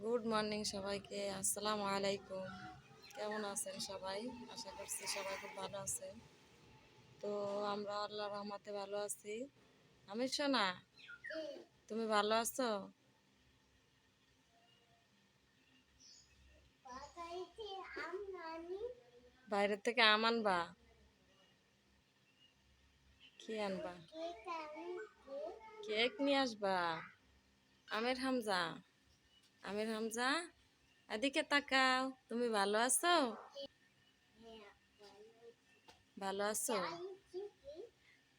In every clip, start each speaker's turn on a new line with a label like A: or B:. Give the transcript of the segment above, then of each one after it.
A: Good morning সবাইকে আসসালামু আলাইকুম। কেমন আছেন সবাই? আশা করছি সবাই খুব ভালো আছেন। তো আমরা আল্লাহ রহমতে ভালো আছি। আমি শোনা তুমি ভালো আছো? বাইরে থেকে আম আনবা। কি আনবা? কেক নিয়ে আসবা। আমের হামজা। আমির হামজা, এদিকে তাকাও, তুমি ভালো আছো? ভালো আছো?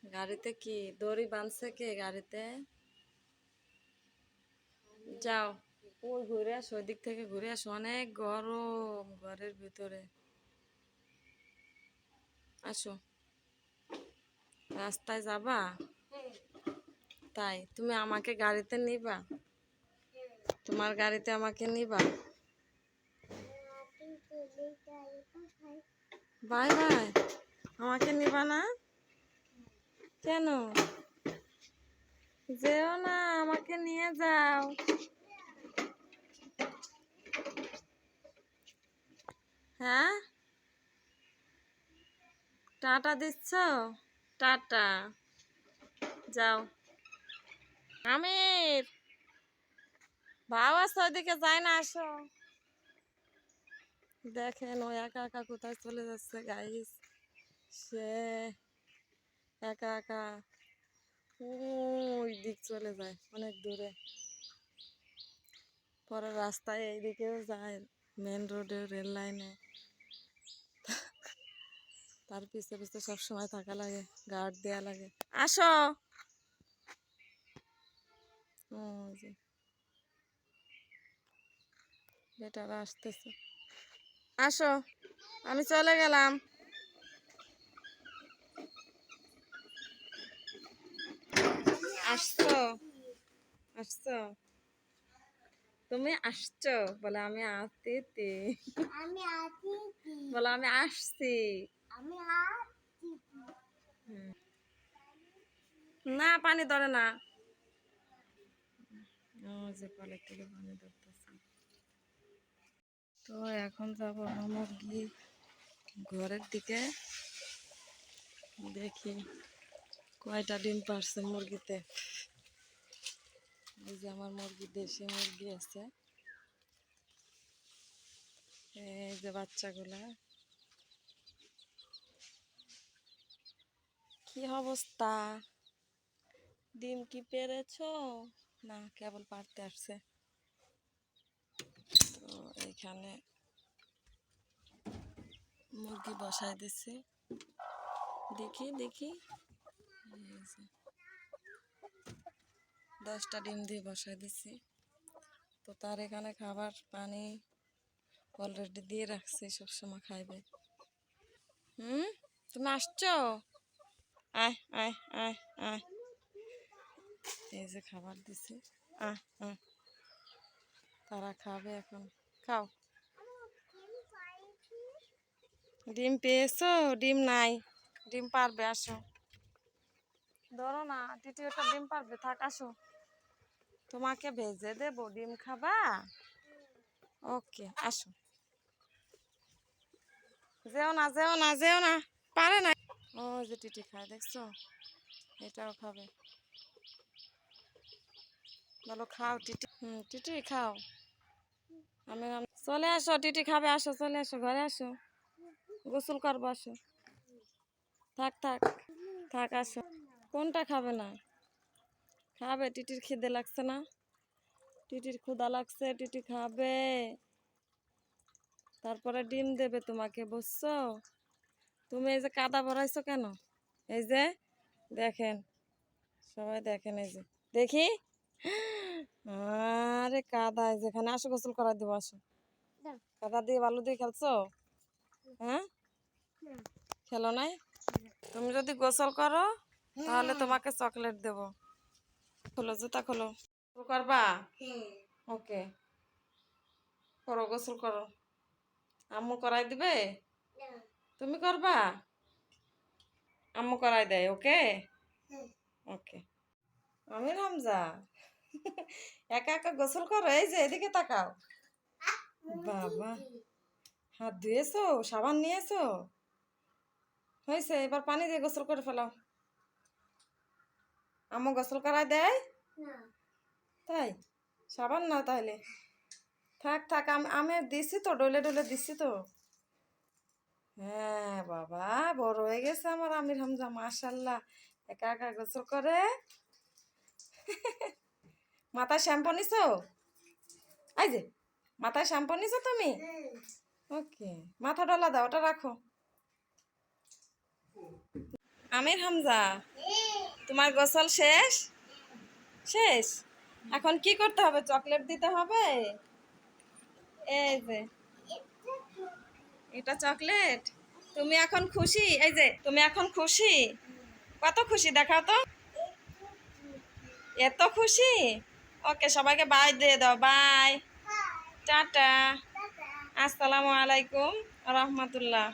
A: গাড়িতে কি দড়ি বাঁধছে কে গাড়িতে? যাও। ওই ঘুরে আসো ওই দিক থেকে ঘুরে আসো, অনেক গরম ঘরের ভিতরে। আসো। রাস্তায় যাবা? তাই, তুমি আমাকে গাড়িতে নিবা? তোমার গাড়িতে আমাকে নিবা? Bye bye. আমাকে নিবা না? কেন? যেও না, আমাকে নিয়ে যাও। হ্যাঁ? টাটা দিচ্ছ? টাটা। যাও। আমির! বাবা ওদিকে যায় না, আসো। দেখেন, ও একা একা কোথায় চলে যাচ্ছে গাইস সে একা একা ওই দিক চলে যায়, অনেক দূরে। পরে রাস্তায় এইদিকেও যায় মেন রোডে রেল লাইনে তার পিছে পিছে সবসময় থাকা লাগে গার্ড দেয়া লাগে। আসো। যে। বেটারা আসতেছে। আসো আমি চলে গেলাম। আসছো? আসছো? তুমি আসছো? বলে আমি আসতে
B: আমি আছি
A: বলে আমি আসছি।
B: আমি
A: না পানি ধরে না। ও যে কলের থেকে পানি ধরতেছে। তো এখন যাব মুরগি ঘরের দিকে। দেখি কয়টা ডিম পারছে মুরগিতে। এই যে আমার মুরগি, দেশি মুরগি আছে। এই যে বাচ্চাগুলা। কি অবস্থা? ডিম কি পেরেছ? না, কেবল পারতে আসছে। এখানে মুরগি বসাই দিছি। দেখি দেখি। দশটা ডিম দিয়ে বসাই দিছি। তো তার এখানে খাবার, পানি অলরেডি দিয়ে রাখছি, সবসময় খাইবে। হুম? তুমি আসছো? আয় আয় আয় আয়। এই যে খাবার দিছি। আহ আহ। তারা খাবে এখন। খাও। ডিম পেয়েছ? ডিম নাই। ডিম পারবে, আসো। ধরো না একটা ডিম পারবে, থাক, আসো। তোমাকে ভেজে দেবো। ডিম খাবা? ওকে, আসো। যেও না যেও না যেও না। পারে না। ও, যে টিটি খায়, দেখছ? এটাও খাবে। বলো, খাও টিটি। হুম, টিটি খাও। আমি চলে আসো, টিটি খাবে, আসো, চলে আসো, ঘরে আসো। গোসল করব, আসো। থাক থাক থাক, আসো। কোনটা খাবে না? খাবে, টিটির খিদে লাগছে না। টিটির ক্ষুদা লাগছে, টিটি খাবে। তারপরে ডিম দেবে তোমাকে, বুঝছ? তুমি এই যে কাদা ভরাইছো কেন? এই যে, দেখেন, সবাই দেখেন এই যে। দেখি। আরে কাদা এই যেখানে আসো গোসল করা দিব আসো। কাদা দিয়ে বালু দিয়ে খেলছো? হ্যাঁ? খেলো নাই? তুমি যদি গোসল করো তাহলে তোমাকে চকলেট দেব। খোলো জুতা খোলো। করবা? ওকে। করো গোসল করো। আম্মু করাই দিবে? তুমি করবা? আম্মু করাই দেয় ওকে? ওকে। আমি রামজা একা একা গোসল করো এই যে এদিকে তাকাও। বাবা হাত ধুয়েছো সাবান নিয়েছো? হয়েছে এবার পানি দিয়ে গোসল করে ফেলাও। আমু গোসল করায় দেয়? তাই? সাবান না তাহলে। থাক থাক আমি আমি দিছি তো ডলে ডলে দিছি তো। হ্যাঁ বাবা বড় হয়ে গেছে আমার আমির হামজা মাশাল্লাহ। একা একা গোসল করে। মাথায় শ্যাম্পু নিছো এই যে, মাথায় শ্যাম্পু নিছো তুমি? ওকে, মাথা ডলা দাও, ওটা রাখো। আমির হামজা, তোমার গোসল শেষ? শেষ? এখন কি করতে হবে? চকলেট দিতে হবে? এই যে, এটা চকলেট। তুমি এখন খুশি? এই যে, তুমি এখন খুশি? কত খুশি দেখাও তো। এত খুশি? ওকে সবাইকে বাই দিয়ে দাও বাই টাটা। আসসালামু আলাইকুম রহমতুল্লাহ।